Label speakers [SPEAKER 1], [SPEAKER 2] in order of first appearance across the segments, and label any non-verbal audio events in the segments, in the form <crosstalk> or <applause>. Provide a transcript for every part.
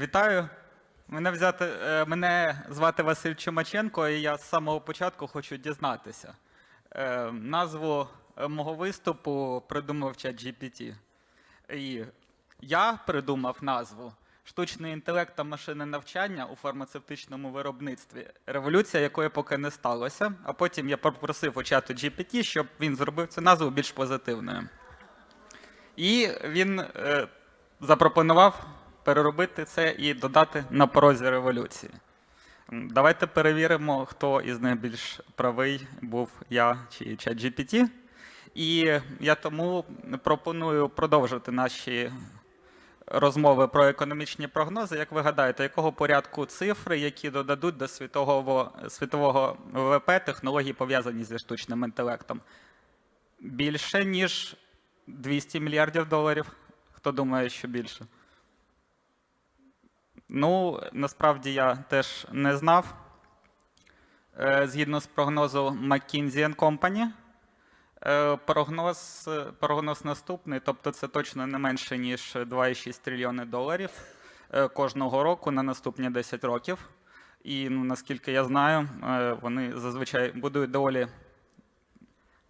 [SPEAKER 1] Вітаю. Мене взяти, е, мене звати Василь Чумаченко, і я з самого початку хочу дізнатися. Е, Назву е, мого виступу придумав ChatGPT. І я придумав назву Штучний інтелект та машинне навчання у фармацевтичному виробництві. Революція, якої поки не сталося. А потім я попросив у чату GPT, щоб він зробив цю назву більш позитивною. І він запропонував переробити це і додати на порозі революції. Давайте перевіримо, хто із них більш правий був я чи ChatGPT. І я тому пропоную продовжити наші розмови про економічні прогнози. Як ви гадаєте, якого порядку цифри, які додадуть до світового, світового ВВП технології, пов'язані зі штучним інтелектом? Більше, ніж 200 мільярдів доларів. Хто думає, що більше? Ну, насправді я теж не знав. Е, Згідно з прогнозу McKinsey Company, е, прогноз, прогноз наступний, тобто це точно не менше, ніж 2,6 трильйони доларів е, кожного року на наступні 10 років. І ну, наскільки я знаю, вони зазвичай будують доволі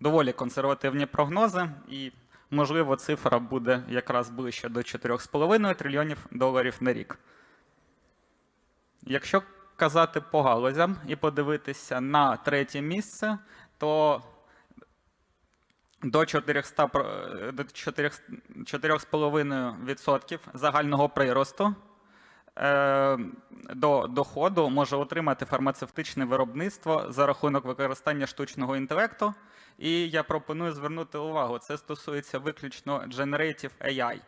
[SPEAKER 1] доволі консервативні прогнози, і, можливо, цифра буде якраз ближче до 4,5 трильйонів доларів на рік. Якщо казати по галузям і подивитися на третє місце, то до 400, про- е, до 4 4,5% загального приросту е, до доходу може отримати фармацевтичне виробництво за рахунок використання штучного інтелекту. І я пропоную звернути увагу, це стосується виключно Generative AI,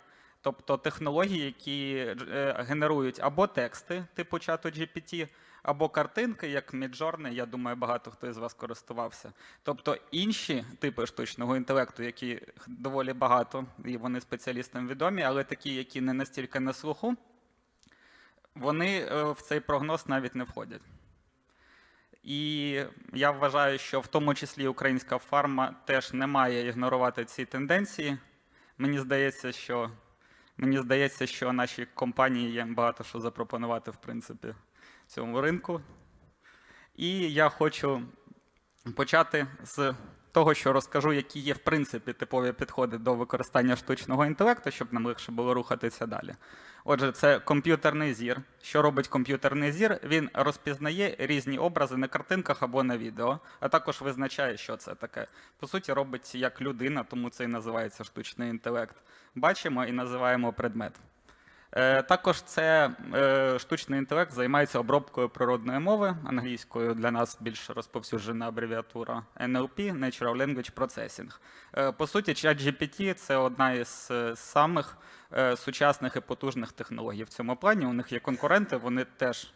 [SPEAKER 1] тобто технологій, які е, генерують або тексти типу чату GPT, або картинки, як Midjourney, я думаю, багато хто із вас користувався. Тобто інші типи штучного інтелекту, які доволі багато, і вони спеціалістам відомі, але такі, які не настільки на слуху, вони е, в цей прогноз навіть не входять. І я вважаю, що в тому числі українська фарма теж не має ігнорувати ці тенденції. Мені здається, що, мені здається, що нашій компанії є багато що запропонувати, в принципі, цьому ринку. І я хочу почати з того, що розкажу, які є в принципі типові підходи до використання штучного інтелекту, щоб нам легше було рухатися далі. Отже, це комп'ютерний зір. Що робить комп'ютерний зір? Він розпізнає різні образи на картинках або на відео, а також визначає, що це таке. По суті, робить як людина, тому це і називається штучний інтелект. Бачимо і називаємо предмет. Е, Також це е, штучний інтелект займається обробкою природної мови англійською. Для нас більш розповсюджена абревіатура NLP – Natural Language Processing. Е, По суті, ChatGPT – це одна із самих сучасних і потужних технологій в цьому плані. У них є конкуренти, вони теж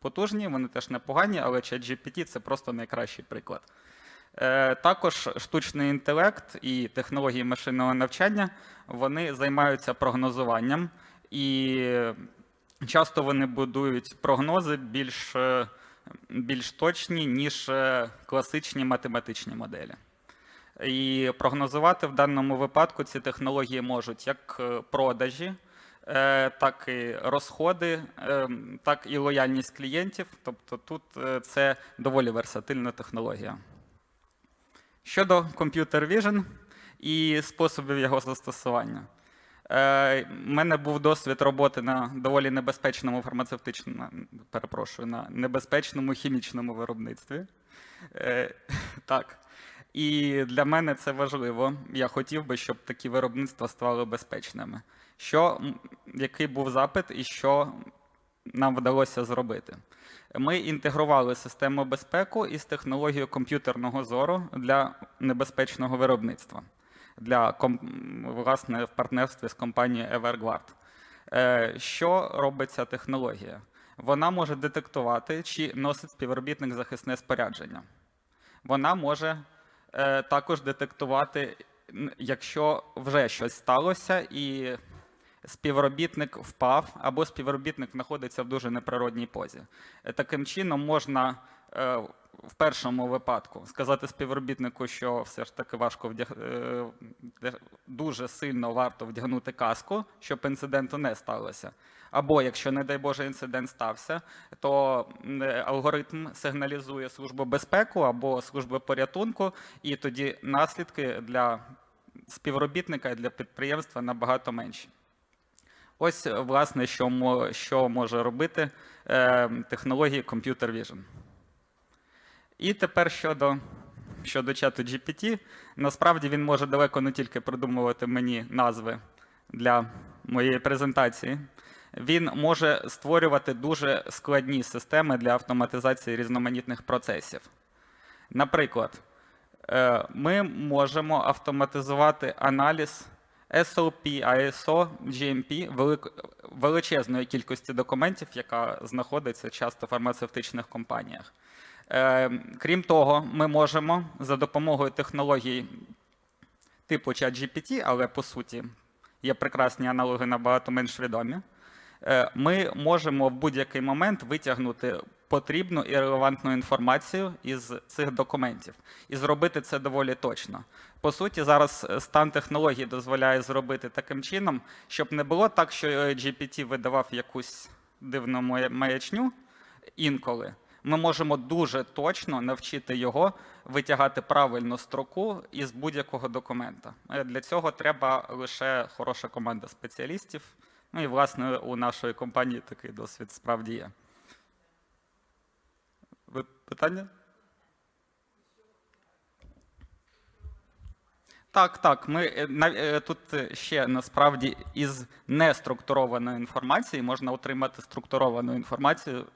[SPEAKER 1] потужні, вони теж непогані, але ChatGPT – це просто найкращий приклад. Також штучний інтелект і технології машинного навчання вони займаються прогнозуванням, і часто вони будують прогнози більш, е, більш точні, ніж е, класичні математичні моделі. І прогнозувати в даному випадку ці технології можуть як е, продажі, так і розходи, так і лояльність клієнтів. Тобто тут це доволі версатильна технологія. Щодо Computer Vision і способів його застосування. Е, У мене був досвід роботи на доволі небезпечному фармацевтичному, перепрошую, на небезпечному хімічному виробництві. Е, <laughs> Так. І для мене це важливо. Я хотів би, щоб такі виробництва стали безпечними. Що, який був запит і що нам вдалося зробити? Ми інтегрували систему безпеку із технологією комп'ютерного зору для небезпечного виробництва для власне в партнерстві з компанією Everguard. Е, Що робить ця технологія? Вона може детектувати, чи носить співробітник захисне спорядження. Вона може е, також детектувати, якщо вже щось сталося, і співробітник впав або співробітник знаходиться в дуже неприродній позі. Е, Таким чином можна е, в першому випадку сказати співробітнику, що все ж таки важко вдяг... е, дуже сильно варто вдягнути каску, щоб інциденту не сталося. Або якщо, не дай Боже, інцидент стався, то алгоритм сигналізує службу безпеку або службу порятунку, і тоді наслідки для співробітника і для підприємства набагато менші. Ось, е, власне, що, що може робити е, технології Computer Vision. І тепер щодо, щодо чату GPT. Насправді він може далеко не тільки придумувати мені назви для моєї презентації. Він може створювати дуже складні системи для автоматизації різноманітних процесів. Наприклад, е, ми можемо автоматизувати аналіз SOP, ISO, GMP величезної кількості документів, яка знаходиться часто в фармацевтичних компаніях. Е, Крім того, ми можемо за допомогою технологій типу ChatGPT, але по суті є прекрасні аналоги набагато менш відомі. е, Ми можемо в будь-який момент витягнути потрібну і релевантну інформацію із цих документів і зробити це доволі точно. По суті, зараз е, стан технологій дозволяє зробити таким чином, щоб не було так, що е, GPT видавав якусь дивну маячню інколи. Ми можемо дуже точно навчити його витягати правильну строку із будь-якого документа. Е, Для цього треба лише хороша команда спеціалістів. Ну і власне у нашої компанії такий досвід справді є. Ви питання? Так, так. Ми е, е, тут ще насправді із неструктурованої інформації можна отримати структуровану інформацію,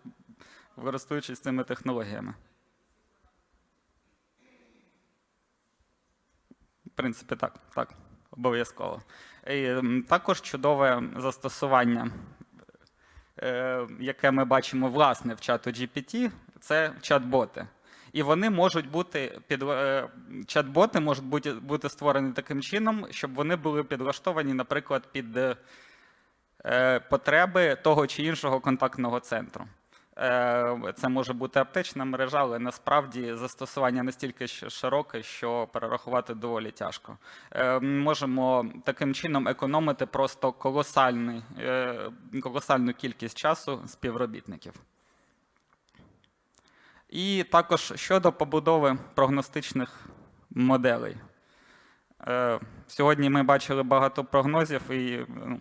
[SPEAKER 1] користуючись цими технологіями. В принципі, так, так, обов'язково. Також чудове застосування, е, яке ми бачимо власне в чату GPT, це чат-боти. І вони можуть бути під е, чат-боти можуть бути, бути створені таким чином, щоб вони були підлаштовані, наприклад, під е, е, потреби того чи іншого контактного центру. Це може бути аптечна мережа, але насправді застосування настільки широке, що перерахувати доволі тяжко. Можемо таким чином економити просто колосальний, е, колосальну кількість часу співробітників. І також щодо побудови прогностичних моделей. Е, Сьогодні ми бачили багато прогнозів, і ну,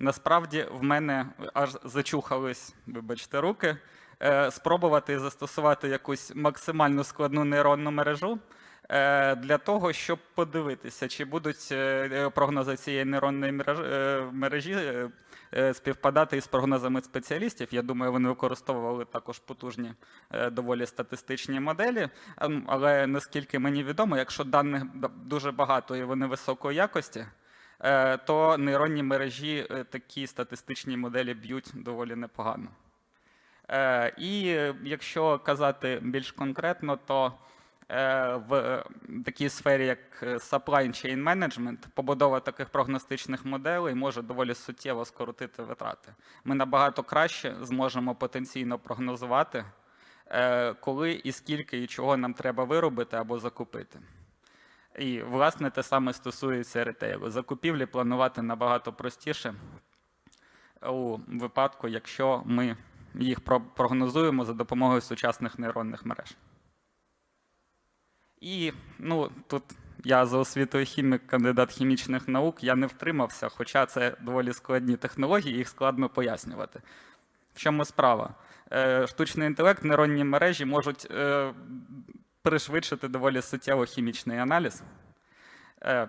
[SPEAKER 1] насправді в мене аж зачухались, вибачте, руки, е, спробувати застосувати якусь максимально складну нейронну мережу е, для того, щоб подивитися, чи будуть прогнози цієї нейронної мережі, е, співпадати із прогнозами спеціалістів. Я думаю, вони використовували також потужні е, доволі статистичні моделі. Ем, Але наскільки мені відомо, якщо даних дуже багато і вони високої якості, е, то нейронні мережі такі статистичні моделі б'ють доволі непогано. І якщо казати більш конкретно, то в е, такій сфері, як е, supply chain management, побудова таких прогностичних моделей може доволі суттєво скоротити витрати. Ми набагато краще зможемо потенційно прогнозувати, е, коли і скільки і чого нам треба виробити або закупити. І, власне, те саме стосується ретейлу. Закупівлі планувати набагато простіше у випадку, якщо ми їх про- прогнозуємо за допомогою сучасних нейронних мереж. І ну, тут я за освітою хімік, кандидат хімічних наук, я не втримався, хоча це доволі складні технології, їх складно пояснювати. В чому справа? Е, Штучний інтелект, нейронні мережі можуть е, пришвидшити доволі суттєво хімічний аналіз. Е,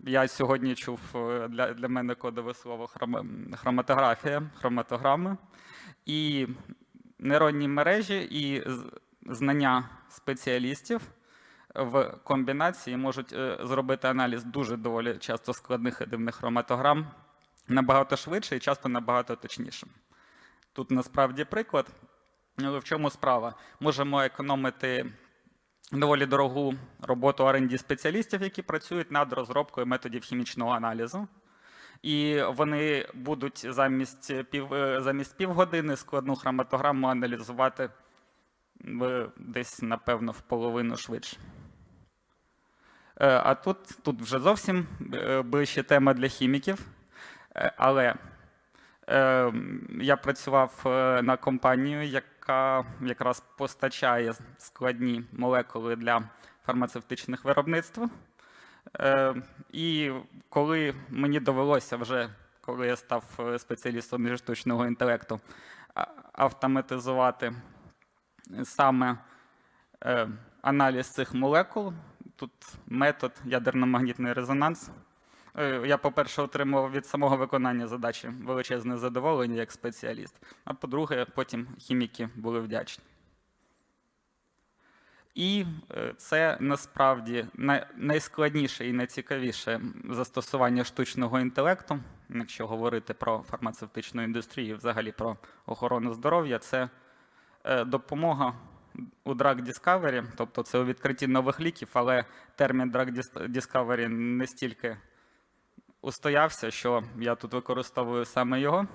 [SPEAKER 1] Я сьогодні чув для, для мене кодове слово хроматографія, хроматограми. І нейронні мережі і знання спеціалістів в комбінації можуть е, зробити аналіз дуже доволі часто складних і дивних хроматограм набагато швидше і часто набагато точнішим. Тут насправді приклад. Але в чому справа? Можемо економити доволі дорогу роботу R&D спеціалістів, які працюють над розробкою методів хімічного аналізу. І вони будуть замість пів, е, замість півгодини складну хроматограму аналізувати десь, напевно, в половину швидше. Е, А тут, тут вже зовсім е, ближче тема для хіміків. Е, Але я працював на компанію, яка якраз постачає складні молекули для фармацевтичних виробництв. І коли мені довелося вже, коли я став спеціалістом зі штучного інтелекту, автоматизувати саме аналіз цих молекул, тут метод ядерно-магнітний резонанс. Е, Я, по-перше, отримав від самого виконання задачі величезне задоволення як спеціаліст. А по-друге, потім хіміки були вдячні. І е, це насправді найскладніше і найцікавіше застосування штучного інтелекту, якщо говорити про фармацевтичну індустрію, взагалі про охорону здоров'я, це е, допомога у Drug Discovery, тобто це у відкритті нових ліків, але термін Drug Dis- Discovery не стільки устоявся, що я тут використовую саме його.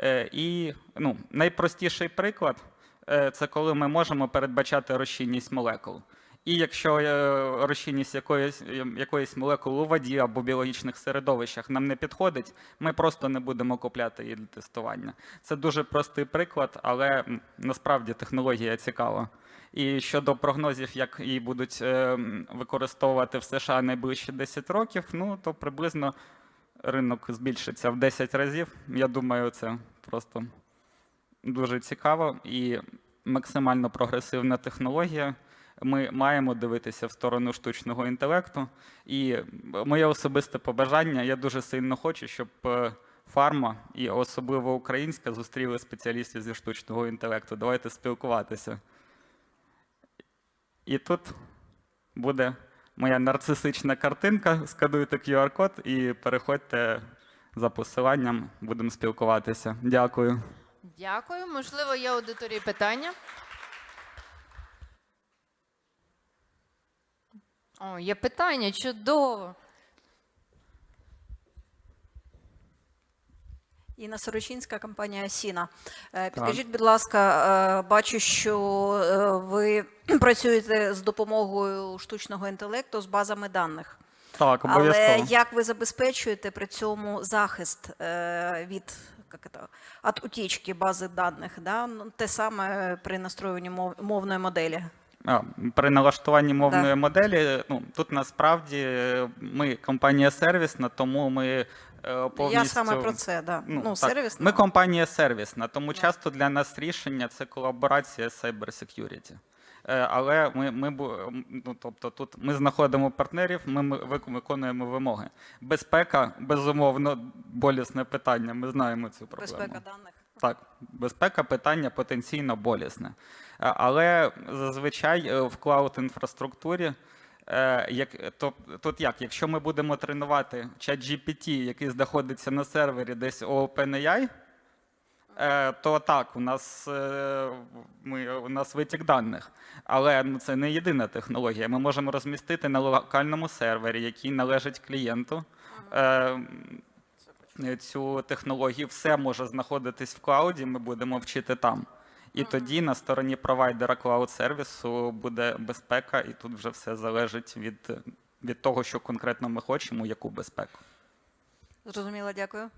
[SPEAKER 1] Е, І ну, найпростіший приклад е, це коли ми можемо передбачати розчинність молекул. І якщо е, розчинність якоїсь, е, якоїсь молекули у воді або біологічних середовищах нам не підходить, ми просто не будемо купляти її для тестування. Це дуже простий приклад, але насправді технологія цікава. І щодо прогнозів, як її будуть е, використовувати в США найближчі 10 років, ну то приблизно ринок збільшиться в 10 разів. Я думаю, це просто дуже цікаво і максимально прогресивна технологія. Ми маємо дивитися в сторону штучного інтелекту. І моє особисте побажання, я дуже сильно хочу, щоб е, фарма і особливо українська зустріли спеціалістів зі штучного інтелекту. Давайте спілкуватися. І тут буде моя нарцисична картинка. Скануйте QR-код і переходьте за посиланням, будемо спілкуватися. Дякую.
[SPEAKER 2] Дякую. Можливо, є аудиторії питання. О, є питання, чудово.
[SPEAKER 3] Інна Сорочинська, компанія Сіна. Е, Підкажіть, будь ласка, е, бачу, що е, ви <clears throat> працюєте з допомогою штучного інтелекту з базами даних.
[SPEAKER 1] Так,
[SPEAKER 3] Але як ви забезпечуєте при цьому захист від від утічки бази даних? Да? Ну, те саме при настроєнні мов- мовної моделі.
[SPEAKER 1] При налаштуванні мовної моделі, ну тут насправді е, ми компанія сервісна, тому ми е, повністю...
[SPEAKER 3] Я саме про це, да. ну,
[SPEAKER 1] так.
[SPEAKER 3] сервісна.
[SPEAKER 1] Ми компанія сервісна, тому часто для нас рішення це колаборація з Cyber Security. Е, Але ми, ми, ну, тобто тут ми знаходимо партнерів, ми ми виконуємо вимоги. Безпека, безумовно, болісне питання. Ми знаємо цю проблему.
[SPEAKER 3] Безпека даних.
[SPEAKER 1] Так, безпека питання потенційно болісне. Е, Але зазвичай е, в клауд-інфраструктурі, е, як, то, тут як, якщо ми будемо тренувати чат GPT, який знаходиться на сервері десь у OpenAI, то так, у нас, ми, у нас витік даних. Але ну, це не єдина технологія. Ми можемо розмістити на локальному сервері, який належить клієнту. Цю технологію, все може знаходитись в клауді, ми будемо вчити там. І тоді на стороні провайдера клауд-сервісу буде безпека, і тут вже все залежить від, від того, що конкретно ми хочемо, яку безпеку.
[SPEAKER 3] Зрозуміло, дякую.